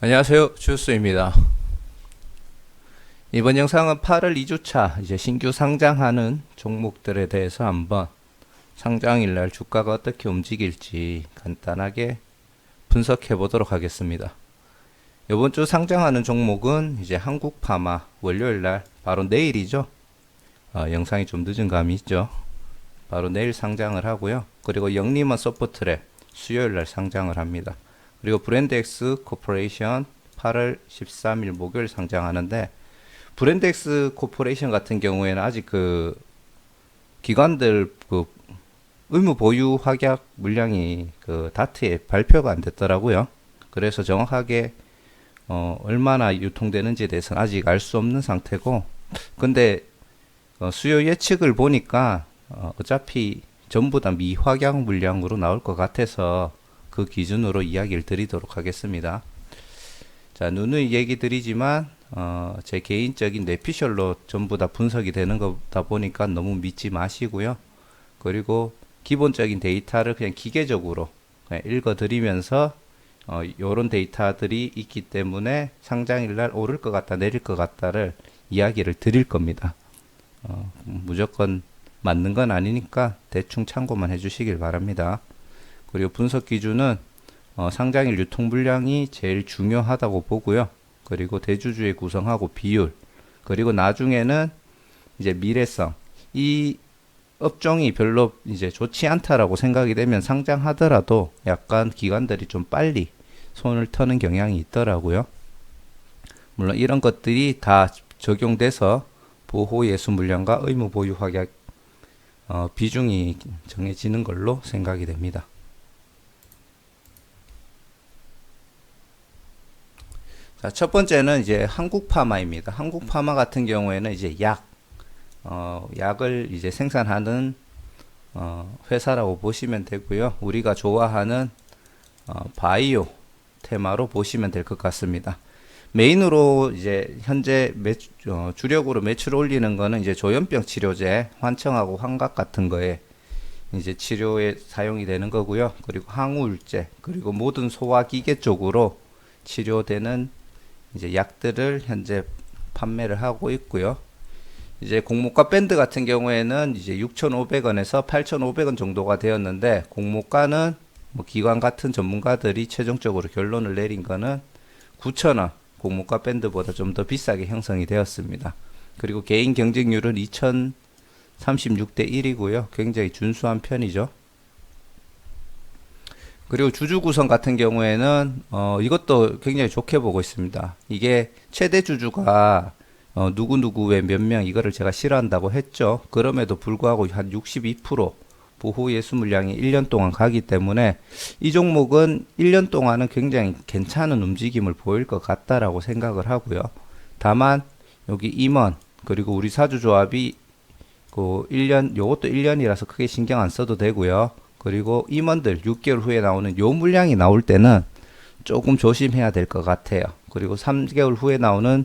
안녕하세요. 주스입니다. 이번 영상은 8월 2주차 이제 신규 상장하는 종목들에 대해서 한번 상장일 날 주가가 어떻게 움직일지 간단하게 분석해 보도록 하겠습니다. 이번 주 상장하는 종목은 이제 한국파마 월요일 날 바로 내일이죠. 어, 영상이 좀 늦은 감이 있죠. 바로 내일 상장을 하고요. 그리고 영림원 소프트랩 수요일 날 상장을 합니다. 그리고 브랜드엑스 코퍼레이션 8월 13일 목요일 상장하는데 브랜드엑스 코퍼레이션 같은 경우에는 아직 그 기관들 그 의무 보유 확약 물량이 그 다트에 발표가 안 됐더라고요. 그래서 정확하게 어 얼마나 유통되는지에 대해서는 아직 알 수 없는 상태고 근데 어 수요 예측을 보니까 어 어차피 전부 다 미확약 물량으로 나올 것 같아서 그 기준으로 이야기를 드리도록 하겠습니다. 자, 누누이 얘기 드리지만 어, 제 개인적인 뇌피셜로 전부 다 분석이 되는 거다 보니까 너무 믿지 마시고요. 그리고 기본적인 데이터를 그냥 기계적으로 그냥 읽어드리면서 어, 요런 데이터들이 있기 때문에 상장일 날 오를 것 같다 내릴 것 같다를 이야기를 드릴 겁니다. 어, 무조건 맞는 건 아니니까 대충 참고만 해주시길 바랍니다. 그리고 분석 기준은 어, 상장일 유통 물량이 제일 중요하다고 보고요. 그리고 대주주의 구성하고 비율 그리고 나중에는 이제 미래성 이 업종이 별로 이제 좋지 않다라고 생각이 되면 상장하더라도 약간 기관들이 좀 빨리 손을 터는 경향이 있더라고요. 물론 이런 것들이 다 적용돼서 보호 예수 물량과 의무 보유 확약 어, 비중이 정해지는 걸로 생각이 됩니다. 자, 첫 번째는 이제 한국 파마입니다. 한국 파마 같은 경우에는 이제 약, 어, 약을 이제 생산하는 어, 회사라고 보시면 되고요. 우리가 좋아하는 어, 바이오 테마로 보시면 될 것 같습니다. 메인으로 이제 현재 매출, 어, 주력으로 매출 올리는 거는 이제 조현병 치료제, 환청하고 환각 같은 거에 이제 치료에 사용이 되는 거고요. 그리고 항우울제, 그리고 모든 소화기계 쪽으로 치료되는 이제 약들을 현재 판매를 하고 있고요. 이제 공모가 밴드 같은 경우에는 이제 6,500원에서 8,500원 정도가 되었는데 공모가는 뭐 기관 같은 전문가들이 최종적으로 결론을 내린 거는 9,000원 공모가 밴드보다 좀 더 비싸게 형성이 되었습니다. 그리고 개인 경쟁률은 2,036대 1이고요. 굉장히 준수한 편이죠. 그리고 주주 구성 같은 경우에는 어, 이것도 굉장히 좋게 보고 있습니다. 이게 최대 주주가 어, 누구 누구 왜몇명 이거를 제가 싫어한다고 했죠. 그럼에도 불구하고 한 62% 보호 예수 물량이 1년 동안 가기 때문에 이 종목은 1년 동안은 굉장히 괜찮은 움직임을 보일 것 같다라고 생각을 하고요. 다만 여기 임원 그리고 우리 사주 조합이 그 1년 요것도 1년이라서 크게 신경 안 써도 되고요. 그리고 임원들 6개월 후에 나오는 요 물량이 나올 때는 조금 조심해야 될 것 같아요. 그리고 3개월 후에 나오는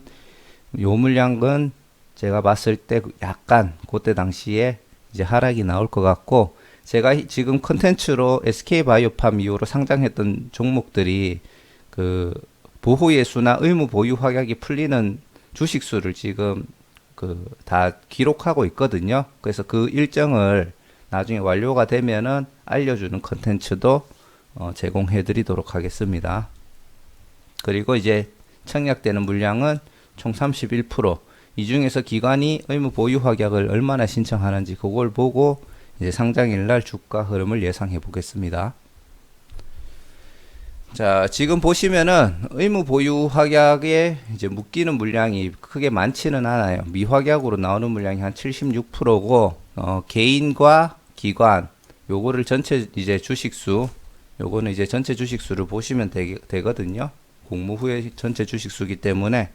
요 물량은 제가 봤을 때 약간 그때 당시에 이제 하락이 나올 것 같고 제가 지금 컨텐츠로 SK 바이오팜 이후로 상장했던 종목들이 그 보호 예수나 의무 보유 확약이 풀리는 주식 수를 지금 그 다 기록하고 있거든요. 그래서 그 일정을 나중에 완료가 되면은 알려주는 컨텐츠도 어, 제공해 드리도록 하겠습니다. 그리고 이제 청약되는 물량은 총 31%. 이 중에서 기관이 의무 보유 확약을 얼마나 신청하는지 그걸 보고 이제 상장일 날 주가 흐름을 예상해 보겠습니다. 자, 지금 보시면은 의무 보유 확약에 이제 묶이는 물량이 크게 많지는 않아요. 미확약으로 나오는 물량이 한 76%고 어, 개인과 기관 요거를 전체 이제 주식수 요거는 이제 전체 주식수를 보시면 되, 되거든요. 공모 후에 전체 주식수기 때문에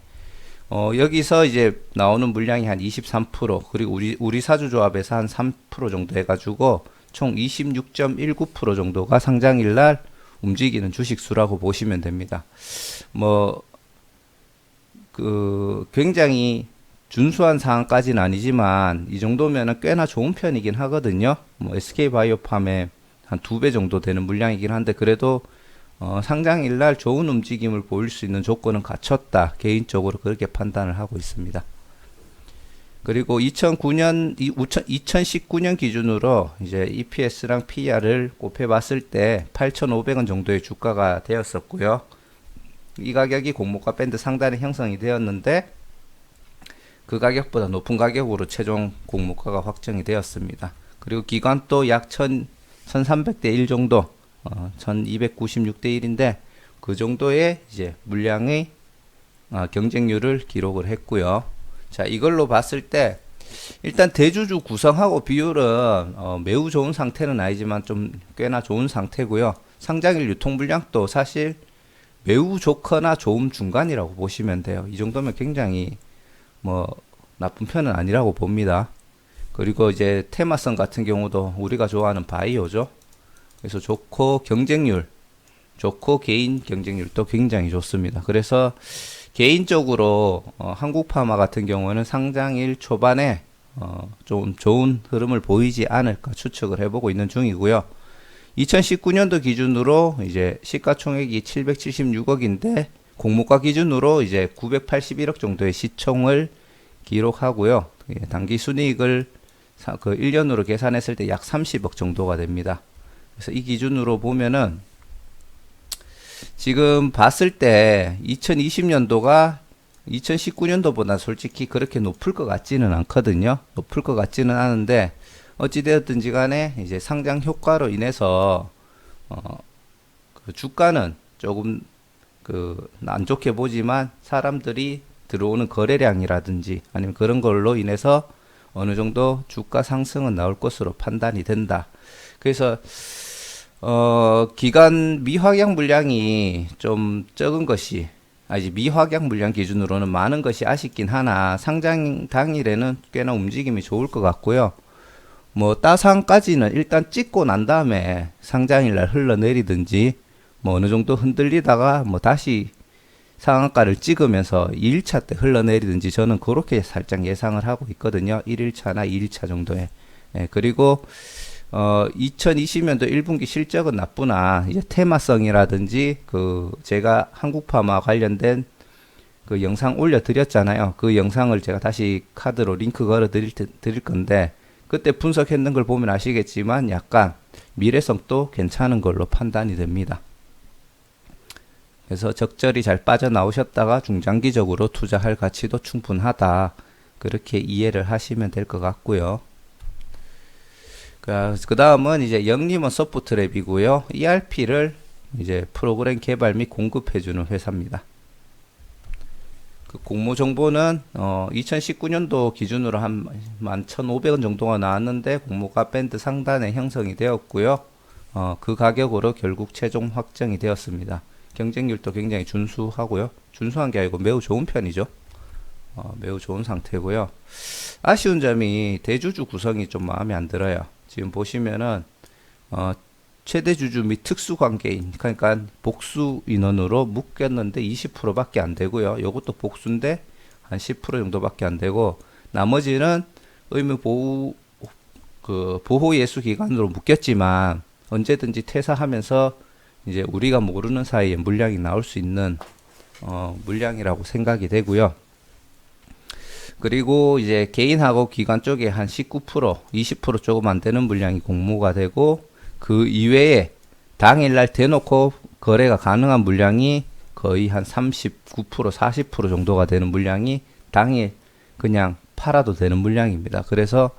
어, 여기서 이제 나오는 물량이 한 23% 그리고 우리 우리 사주 조합에서 한 3% 정도 해가지고 총 26.19% 정도가 상장일 날 움직이는 주식수라고 보시면 됩니다. 뭐 그 굉장히 준수한 상황까지는 아니지만 이 정도면은 꽤나 좋은 편이긴 하거든요. 뭐 SK 바이오팜의 한 두 배 정도 되는 물량이긴 한데 그래도 어, 상장 일 날 좋은 움직임을 보일 수 있는 조건은 갖췄다. 개인적으로 그렇게 판단을 하고 있습니다. 그리고 2009년, 2019년 기준으로 이제 EPS랑 PR을 곱해봤을 때 8,500원 정도의 주가가 되었었고요. 이 가격이 공모가 밴드 상단에 형성이 되었는데 그 가격보다 높은 가격으로 최종 공모가가 확정이 되었습니다. 그리고 기간도 약1 1300대 1 정도, 어, 1296대 1인데 그 정도의 이제 물량의 어, 경쟁률을 기록을 했고요. 자, 이걸로 봤을 때 일단 대주주 구성하고 비율은 어, 매우 좋은 상태는 아니지만 좀 꽤나 좋은 상태고요. 상장일 유통 물량도 사실 매우 좋거나 좋음 중간이라고 보시면 돼요. 이 정도면 굉장히 뭐 나쁜 편은 아니라고 봅니다. 그리고 이제 테마성 같은 경우도 우리가 좋아하는 바이오죠. 그래서 좋고 경쟁률 좋고 개인 경쟁률도 굉장히 좋습니다. 그래서 개인적으로 어, 한국 파마 같은 경우는 상장일 초반에 어, 좀 좋은 흐름을 보이지 않을까 추측을 해보고 있는 중이고요. 2019년도 기준으로 이제 시가총액이 776억인데 공모가 기준으로 이제 981억 정도의 시총을 기록하고요. 예, 단기 순이익을 그 1년으로 계산했을 때 약 30억 정도가 됩니다. 그래서 이 기준으로 보면은 지금 봤을 때 2020년도가 2019년도보다 솔직히 그렇게 높을 것 같지는 않거든요. 높을 것 같지는 않은데 어찌되었든지 간에 이제 상장 효과로 인해서 어, 그 주가는 조금 그 안 좋게 보지만 사람들이 들어오는 거래량이라든지 아니면 그런 걸로 인해서 어느 정도 주가 상승은 나올 것으로 판단이 된다. 그래서 어, 기간 미확약 물량이 좀 적은 것이, 아직 미확약 물량 기준으로는 많은 것이 아쉽긴 하나, 상장 당일에는 꽤나 움직임이 좋을 것 같고요. 뭐, 따상까지는 일단 찍고 난 다음에 상장일날 흘러내리든지, 뭐, 어느 정도 흔들리다가 뭐, 다시 상한가를 찍으면서 2일차 때 흘러내리든지 저는 그렇게 살짝 예상을 하고 있거든요. 1일차나 2일차 정도에. 예, 그리고 어, 2020년도 1분기 실적은 나쁘나 이제 테마성이라든지 그 제가 한국파마 관련된 그 영상 올려드렸잖아요. 그 영상을 제가 다시 카드로 링크 걸어 드릴, 드릴 건데 그때 분석했는 걸 보면 아시겠지만 약간 미래성도 괜찮은 걸로 판단이 됩니다. 그래서 적절히 잘 빠져나오셨다가 중장기적으로 투자할 가치도 충분하다. 그렇게 이해를 하시면 될 것 같고요. 그 다음은 이제 영림원 소프트랩이고요. ERP를 이제 프로그램 개발 및 공급해주는 회사입니다. 그 공모 정보는 어 2019년도 기준으로 한 11,500원 정도가 나왔는데 공모가 밴드 상단에 형성이 되었고요. 어 그 가격으로 결국 최종 확정이 되었습니다. 경쟁률도 굉장히 준수하고요. 준수한 게 아니고 매우 좋은 편이죠. 어, 매우 좋은 상태고요. 아쉬운 점이 대주주 구성이 좀 마음에 안 들어요. 지금 보시면은 어, 최대 주주 및 특수 관계인 그러니까 복수 인원으로 묶였는데 20%밖에 안 되고요. 요것도 복수인데 한 10% 정도밖에 안 되고 나머지는 의무 보호 그 보호 예수 기관으로 묶였지만 언제든지 퇴사하면서 이제 우리가 모르는 사이에 물량이 나올 수 있는 어, 물량이라고 생각이 되고요. 그리고 이제 개인하고 기관 쪽에 한 19%, 20% 조금 안 되는 물량이 공모가 되고 그 이외에 당일날 대놓고 거래가 가능한 물량이 거의 한 39%, 40% 정도가 되는 물량이 당일 그냥 팔아도 되는 물량입니다. 그래서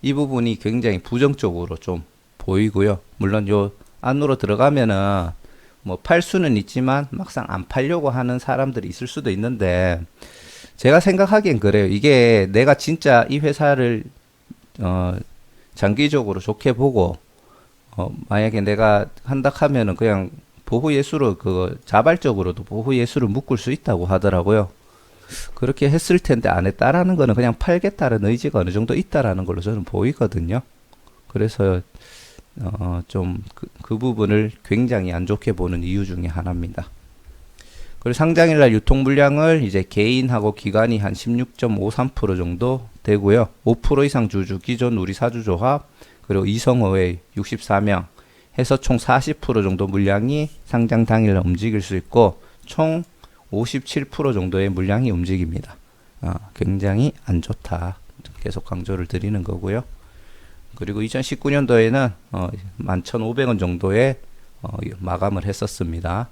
이 부분이 굉장히 부정적으로 좀 보이고요. 물론 요 안으로 들어가면은 뭐 팔 수는 있지만 막상 안 팔려고 하는 사람들이 있을 수도 있는데 제가 생각하기엔 그래요. 이게 내가 진짜 이 회사를 어 장기적으로 좋게 보고 어 만약에 내가 한다 하면은 그냥 보호 예수로 그 자발적으로도 보호 예수를 묶을 수 있다고 하더라고요. 그렇게 했을 텐데 안 했다라는 거는 그냥 팔겠다는 의지가 어느 정도 있다라는 걸로 저는 보이거든요. 그래서 어, 좀그 그 부분을 굉장히 안 좋게 보는 이유 중에 하나입니다. 그리고 상장일날 유통 물량을 이제 개인하고 기관이 한 16.53% 정도 되고요. 5% 이상 주주 기존 우리 사주 조합 그리고 이성호의 64명 해서 총 40% 정도 물량이 상장 당일 움직일 수 있고 총 57% 정도의 물량이 움직입니다. 아, 굉장히 안 좋다. 계속 강조를 드리는 거고요. 그리고 2019년도에는 어, 11,500원 정도에 어, 마감을 했었습니다.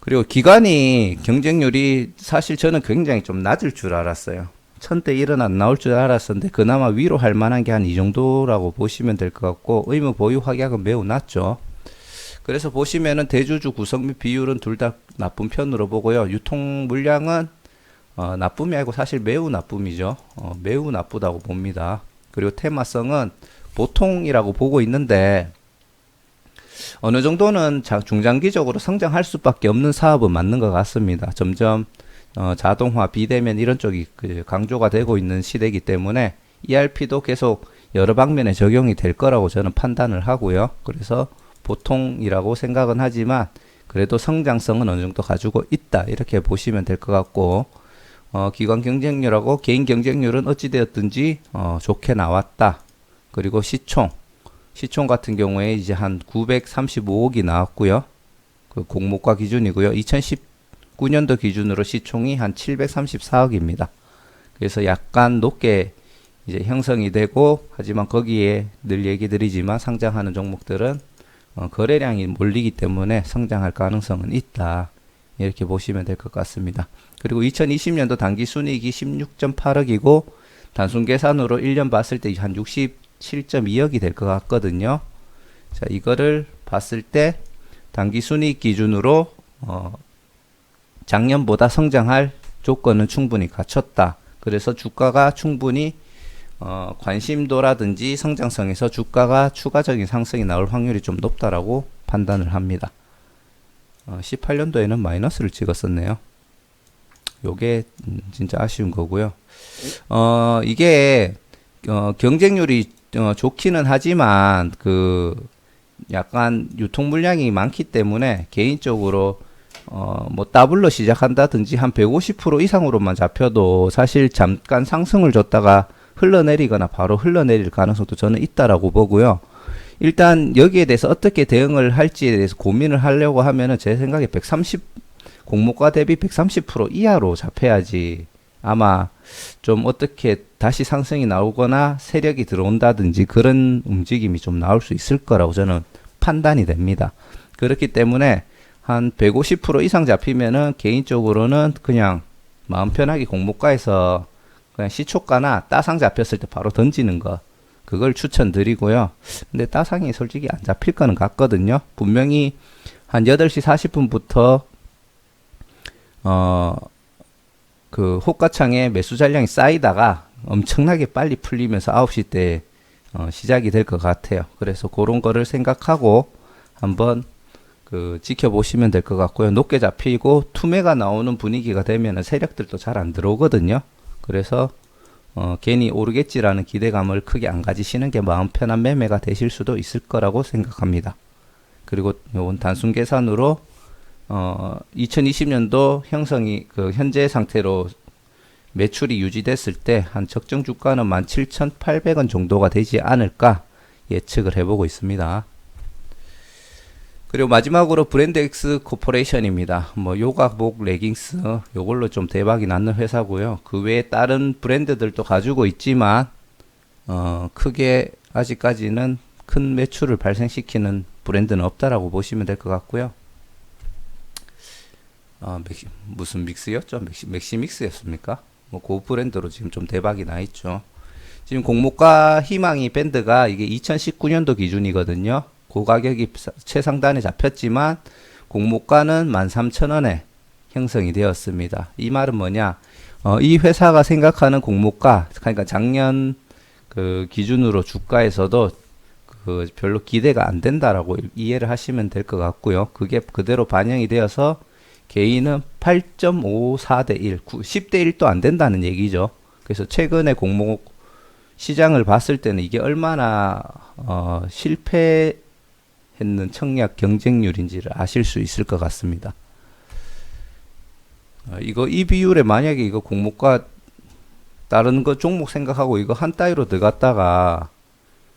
그리고 기간이 경쟁률이 사실 저는 굉장히 좀 낮을 줄 알았어요. 천대 일은 안 나올 줄 알았었는데 그나마 위로 할 만한 게 한 이 정도라고 보시면 될 것 같고 의무 보유 확약은 매우 낮죠. 그래서 보시면은 대주주 구성 및 비율은 둘 다 나쁜 편으로 보고요. 유통 물량은 어, 나쁨이 아니고 사실 매우 나쁨이죠. 어, 매우 나쁘다고 봅니다. 그리고 테마성은 보통이라고 보고 있는데 어느 정도는 자, 중장기적으로 성장할 수밖에 없는 사업은 맞는 것 같습니다. 점점 어, 자동화, 비대면 이런 쪽이 그 강조가 되고 있는 시대이기 때문에 ERP도 계속 여러 방면에 적용이 될 거라고 저는 판단을 하고요. 그래서 보통이라고 생각은 하지만 그래도 성장성은 어느 정도 가지고 있다 이렇게 보시면 될 것 같고 어, 기관 경쟁률하고 개인 경쟁률은 어찌되었든지 어, 좋게 나왔다. 그리고 시총 시총 같은 경우에 이제 한 935억이 나왔고요. 그 공모가 기준이고요. 2019년도 기준으로 시총이 한 734억입니다. 그래서 약간 높게 이제 형성이 되고 하지만 거기에 늘 얘기 드리지만 상장하는 종목들은 어, 거래량이 몰리기 때문에 성장할 가능성은 있다. 이렇게 보시면 될 것 같습니다. 그리고 2020년도 단기 순이익이 16.8억이고 단순 계산으로 1년 봤을 때 한 67.2억이 될 것 같거든요. 자, 이거를 봤을 때 단기 순이익 기준으로 어, 작년보다 성장할 조건은 충분히 갖췄다. 그래서 주가가 충분히 어, 관심도라든지 성장성에서 주가가 추가적인 상승이 나올 확률이 좀 높다라고 판단을 합니다. 어, 18년도에는 마이너스를 찍었었네요. 요게 음, 진짜 아쉬운 거고요. 어, 이게 어, 경쟁률이 어, 좋기는 하지만 그 약간 유통 물량이 많기 때문에 개인적으로 어, 뭐 더블로 시작한다든지 한 150% 이상으로만 잡혀도 사실 잠깐 상승을 줬다가 흘러내리거나 바로 흘러내릴 가능성도 저는 있다라고 보고요. 일단 여기에 대해서 어떻게 대응을 할지에 대해서 고민을 하려고 하면은 제 생각에 130 공모가 대비 130% 이하로 잡혀야지 아마 좀 어떻게 다시 상승이 나오거나 세력이 들어온다든지 그런 움직임이 좀 나올 수 있을 거라고 저는 판단이 됩니다. 그렇기 때문에 한 150% 이상 잡히면은 개인적으로는 그냥 마음 편하게 공모가에서 그냥 시초가나 따상 잡혔을 때 바로 던지는 거 그걸 추천드리고요. 근데 따상이 솔직히 안 잡힐 거는 같거든요. 분명히 한 8시 40분부터 어, 그 호가창에 매수 잔량이 쌓이다가 엄청나게 빨리 풀리면서 9시 때 어, 시작이 될 것 같아요. 그래서 그런 거를 생각하고 한번 그 지켜보시면 될 것 같고요. 높게 잡히고 투매가 나오는 분위기가 되면 세력들도 잘 안 들어오거든요. 그래서 어, 괜히 오르겠지라는 기대감을 크게 안 가지시는 게 마음 편한 매매가 되실 수도 있을 거라고 생각합니다. 그리고 요건 단순 계산으로 어, 2020년도 형성이 그 현재 상태로 매출이 유지됐을 때 한 적정 주가는 17,800원 정도가 되지 않을까 예측을 해보고 있습니다. 그리고 마지막으로 브랜드 X 코퍼레이션입니다. 뭐 요가복 레깅스 요걸로 좀 대박이 났는 회사고요. 그 외에 다른 브랜드들도 가지고 있지만 어 크게 아직까지는 큰 매출을 발생시키는 브랜드는 없다라고 보시면 될 것 같고요. 어, 맥시, 무슨 믹스였죠? 맥시, 맥시믹스였습니까? 뭐, 그 브랜드로 지금 좀 대박이 나 있죠. 지금 공모가 희망이 밴드가 이게 2019년도 기준이거든요. 그 가격이 최상단에 잡혔지만 공모가는 13,000원에 형성이 되었습니다. 이 말은 뭐냐? 어, 이 회사가 생각하는 공모가, 그러니까 작년 그 기준으로 주가에서도 그 별로 기대가 안 된다라고 이해를 하시면 될 것 같고요. 그게 그대로 반영이 되어서 개인은 8.54 대 1, 10대 1도 안 된다는 얘기죠. 그래서 최근에 공모 시장을 봤을 때는 이게 얼마나 어, 실패 했는 청약 경쟁률인지를 아실 수 있을 것 같습니다. 어, 이거 이 비율에 만약에 이거 공모가 다른 거 종목 생각하고 이거 한 따위로 들어갔다가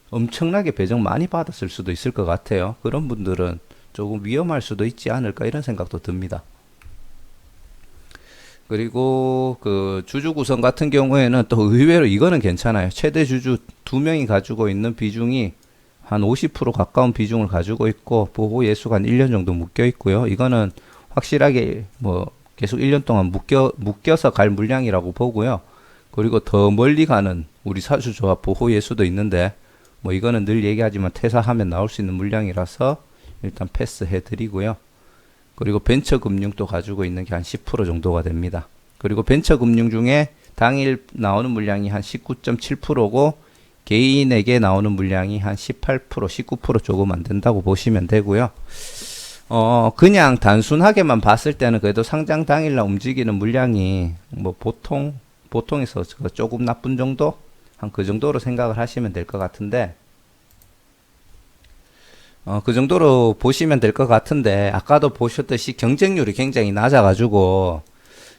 엄청나게 배정 많이 받았을 수도 있을 것 같아요. 그런 분들은 조금 위험할 수도 있지 않을까 이런 생각도 듭니다. 그리고 그 주주 구성 같은 경우에는 또 의외로 이거는 괜찮아요. 최대 주주 두 명이 가지고 있는 비중이 한 50% 가까운 비중을 가지고 있고 보호 예수가 한 1년 정도 묶여 있고요. 이거는 확실하게 뭐 계속 1년 동안 묶여 묶여서 갈 물량이라고 보고요. 그리고 더 멀리 가는 우리 사주조합 보호 예수도 있는데 뭐 이거는 늘 얘기하지만 퇴사하면 나올 수 있는 물량이라서 일단 패스해 드리고요. 그리고 벤처 금융도 가지고 있는 게 한 10% 정도가 됩니다. 그리고 벤처 금융 중에 당일 나오는 물량이 한 19.7%고 개인에게 나오는 물량이 한 18%, 19% 조금 안 된다고 보시면 되고요. 어, 그냥 단순하게만 봤을 때는 그래도 상장 당일날 움직이는 물량이 뭐 보통, 보통에서 조금 나쁜 정도? 한 그 정도로 생각을 하시면 될 것 같은데, 어, 그 정도로 보시면 될 것 같은데, 아까도 보셨듯이 경쟁률이 굉장히 낮아가지고,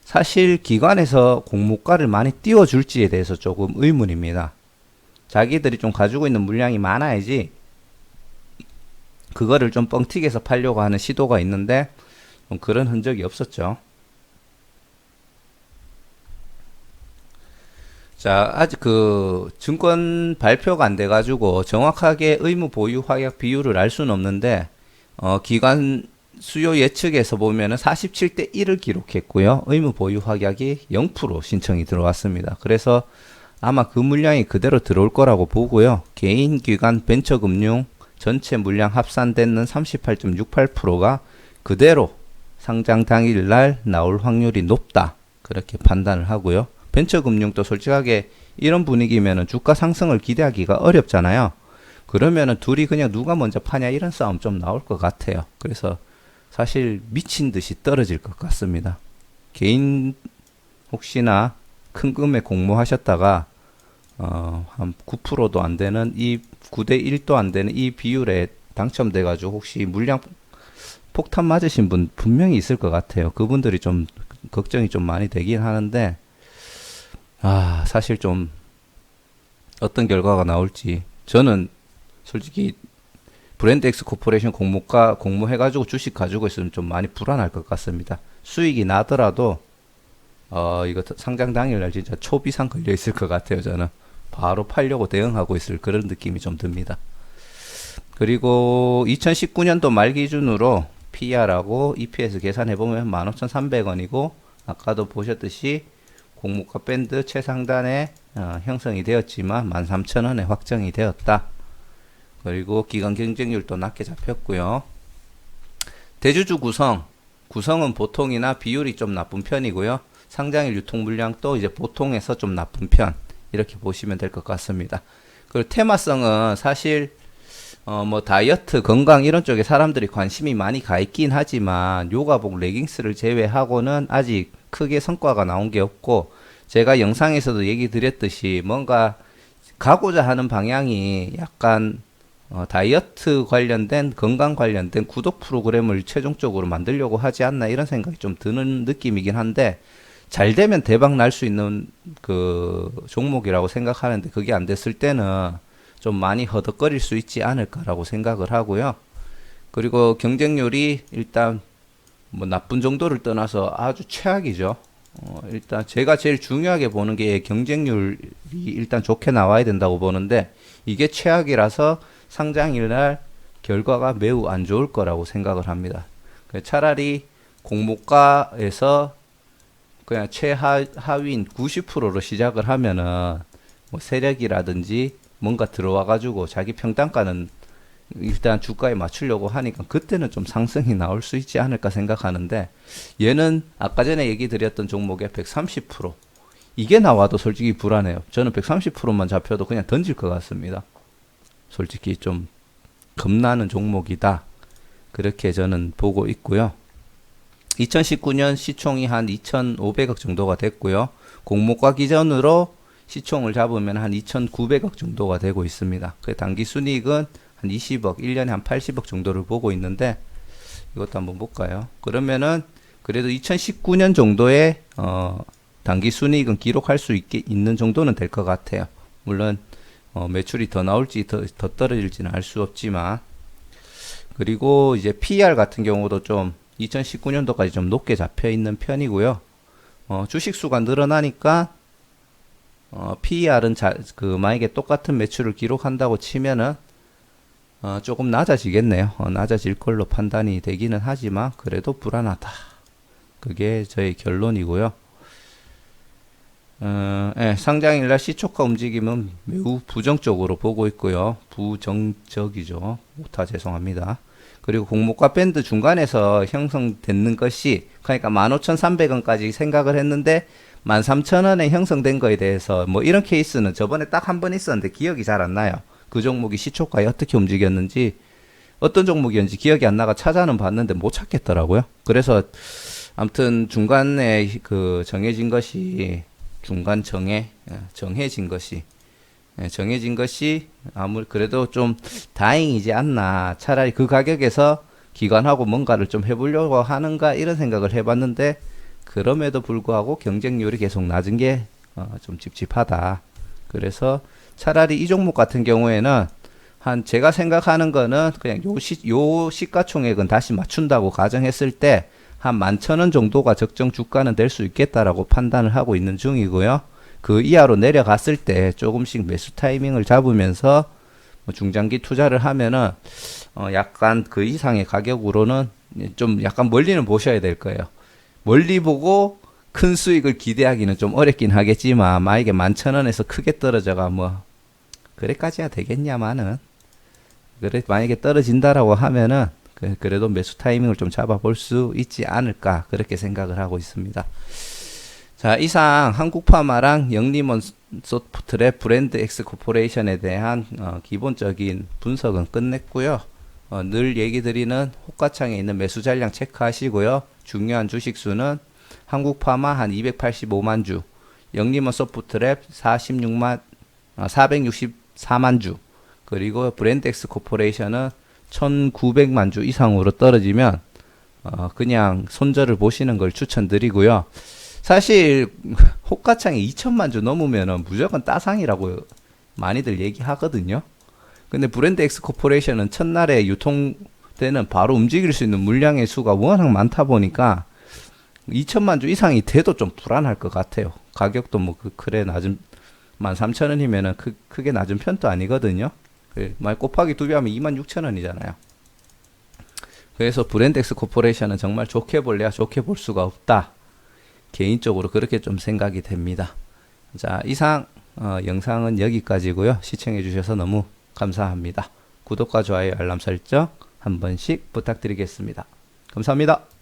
사실 기관에서 공모가를 많이 띄워줄지에 대해서 조금 의문입니다. 자기들이 좀 가지고 있는 물량이 많아야지, 그거를 좀 뻥튀기해서 팔려고 하는 시도가 있는데, 좀 그런 흔적이 없었죠. 자, 아직 그 증권 발표가 안 돼가지고 정확하게 의무 보유 확약 비율을 알 수는 없는데, 어, 기관 수요 예측에서 보면은 47대 1을 기록했고요. 의무 보유 확약이 0% 신청이 들어왔습니다. 그래서 아마 그 물량이 그대로 들어올 거라고 보고요. 개인 기관 벤처 금융 전체 물량 합산되는 38.68%가 그대로 상장 당일 날 나올 확률이 높다. 그렇게 판단을 하고요. 벤처 금융도 솔직하게 이런 분위기면은 주가 상승을 기대하기가 어렵잖아요. 그러면은 둘이 그냥 누가 먼저 파냐 이런 싸움 좀 나올 것 같아요. 그래서 사실 미친 듯이 떨어질 것 같습니다. 개인 혹시나 큰 금액 공모하셨다가 어, 한 9%도 안 되는 이 9대 1도 안 되는 이 비율에 당첨돼 가지고 혹시 물량 폭탄 맞으신 분 분명히 있을 것 같아요. 그분들이 좀 걱정이 좀 많이 되긴 하는데 아, 사실 좀 어떤 결과가 나올지 저는 솔직히 브랜드 엑스 코퍼레이션 공모가 공모해 가지고 주식 가지고 있으면 좀 많이 불안할 것 같습니다. 수익이 나더라도 어 이거 상장 당일날 진짜 초비상 걸려 있을 것 같아요. 저는 바로 팔려고 대응하고 있을 그런 느낌이 좀 듭니다. 그리고 2019년도 말 기준으로 PR하고 EPS 계산해 보면 15,300원이고 아까도 보셨듯이 공모가 밴드 최상단에 어, 형성이 되었지만 13,000원에 확정이 되었다. 그리고 기간 경쟁률도 낮게 잡혔고요. 대주주 구성 구성은 보통이나 비율이 좀 나쁜 편이고요. 상장일 유통 물량도 이제 보통에서 좀 나쁜 편 이렇게 보시면 될 것 같습니다. 그리고 테마성은 사실 어 뭐 다이어트 건강 이런 쪽에 사람들이 관심이 많이 가 있긴 하지만 요가복 레깅스를 제외하고는 아직 크게 성과가 나온 게 없고 제가 영상에서도 얘기 드렸듯이 뭔가 가고자 하는 방향이 약간 어, 다이어트 관련된 건강 관련된 구독 프로그램을 최종적으로 만들려고 하지 않나 이런 생각이 좀 드는 느낌이긴 한데 잘 되면 대박 날 수 있는 그 종목이라고 생각하는데 그게 안 됐을 때는 좀 많이 허덕거릴 수 있지 않을까라고 생각을 하고요. 그리고 경쟁률이 일단 뭐 나쁜 정도를 떠나서 아주 최악이죠. 어, 일단 제가 제일 중요하게 보는 게 경쟁률이 일단 좋게 나와야 된다고 보는데 이게 최악이라서 상장일 날 결과가 매우 안 좋을 거라고 생각을 합니다. 차라리 공모가에서 그냥 최하위인 90%로 시작을 하면은 뭐 세력이라든지 뭔가 들어와 가지고 자기 평단가는 일단 주가에 맞추려고 하니까 그때는 좀 상승이 나올 수 있지 않을까 생각하는데 얘는 아까 전에 얘기 드렸던 종목의 130% 이게 나와도 솔직히 불안해요. 저는 130%만 잡혀도 그냥 던질 것 같습니다. 솔직히 좀 겁나는 종목이다. 그렇게 저는 보고 있고요. 2019년 시총이 한 2,500억 정도가 됐고요. 공모가 기준으로 시총을 잡으면 한 2,900억 정도가 되고 있습니다. 그 단기 순이익은 한 20억, 1년에 한 80억 정도를 보고 있는데 이것도 한번 볼까요? 그러면은 그래도 2019년 정도의 어 단기 순이익은 기록할 수 있게 있는 정도는 될 것 같아요. 물론 어, 매출이 더 나올지 더, 더 떨어질지는 알 수 없지만 그리고 이제 PER 같은 경우도 좀 2019년도까지 좀 높게 잡혀 있는 편이고요. 어, 주식 수가 늘어나니까 어, PER은 자, 그 만약에 똑같은 매출을 기록한다고 치면은 어, 조금 낮아지겠네요. 어, 낮아질 걸로 판단이 되기는 하지만 그래도 불안하다. 그게 저의 결론이고요. 어, 예, 상장일날 시초가 움직임은 매우 부정적으로 보고 있고요. 부정적이죠. 오타 죄송합니다. 그리고 공모가 밴드 중간에서 형성되는 것이 그러니까 15,300원까지 생각을 했는데 13,000원에 형성된 거에 대해서 뭐 이런 케이스는 저번에 딱 한 번 있었는데 기억이 잘 안 나요. 그 종목이 시초가에 어떻게 움직였는지 어떤 종목이었는지 기억이 안 나가 찾아는 봤는데 못 찾겠더라고요. 그래서 아무튼 중간에 그 정해진 것이 중간 정해 예, 정해진 것이 예, 정해진 것이 아무 그래도 좀 다행이지 않나 차라리 그 가격에서 기관하고 뭔가를 좀 해보려고 하는가 이런 생각을 해봤는데 그럼에도 불구하고 경쟁률이 계속 낮은 게 어, 좀 찝찝하다. 그래서 차라리 이 종목 같은 경우에는 한 제가 생각하는 거는 그냥 요 시, 요 시가총액은 다시 맞춘다고 가정했을 때한 만천 원 정도가 적정 주가는 될 수 있겠다라고 판단을 하고 있는 중이고요. 그 이하로 내려갔을 때 조금씩 매수 타이밍을 잡으면서 뭐 중장기 투자를 하면은 어 약간 그 이상의 가격으로는 좀 약간 멀리는 보셔야 될 거예요. 멀리 보고 큰 수익을 기대하기는 좀 어렵긴 하겠지만 만약에 만천 원에서 크게 떨어져가 뭐 그래까지야 되겠냐마는 그래 만약에 떨어진다라고 하면은 그- 그래도 매수 타이밍을 좀 잡아볼 수 있지 않을까 그렇게 생각을 하고 있습니다. 자 이상 한국파마랑 영림원 소프트랩 브랜드 엑스 코퍼레이션에 대한 어, 기본적인 분석은 끝냈고요. 어, 늘 얘기 드리는 호가창에 있는 매수 잔량 체크하시고요. 중요한 주식 수는 한국파마 한 285만 주, 영림원 소프트랩 46만 아, 464만 주, 그리고 브랜드엑스 코퍼레이션은 1,900만 주 이상으로 떨어지면 어, 그냥 손절을 보시는 걸 추천드리고요. 사실 호가창이 2천만 주 넘으면은 무조건 따상이라고 많이들 얘기하거든요. 근데 브랜드 엑스 코퍼레이션은 첫날에 유통되는 바로 움직일 수 있는 물량의 수가 워낙 많다 보니까 2천만 주 이상이 돼도 좀 불안할 것 같아요. 가격도 뭐 그 그래 낮은 13,000원이면은 크, 크게 낮은 편도 아니거든요. 그, 말 곱하기 두 배 하면 26,000원이잖아요. 그래서 브랜드엑스 코퍼레이션은 정말 좋게 볼래야 좋게 볼 수가 없다. 개인적으로 그렇게 좀 생각이 됩니다. 자, 이상 어, 영상은 여기까지고요. 시청해 주셔서 너무 감사합니다. 구독과 좋아요, 알람 설정 한 번씩 부탁드리겠습니다. 감사합니다.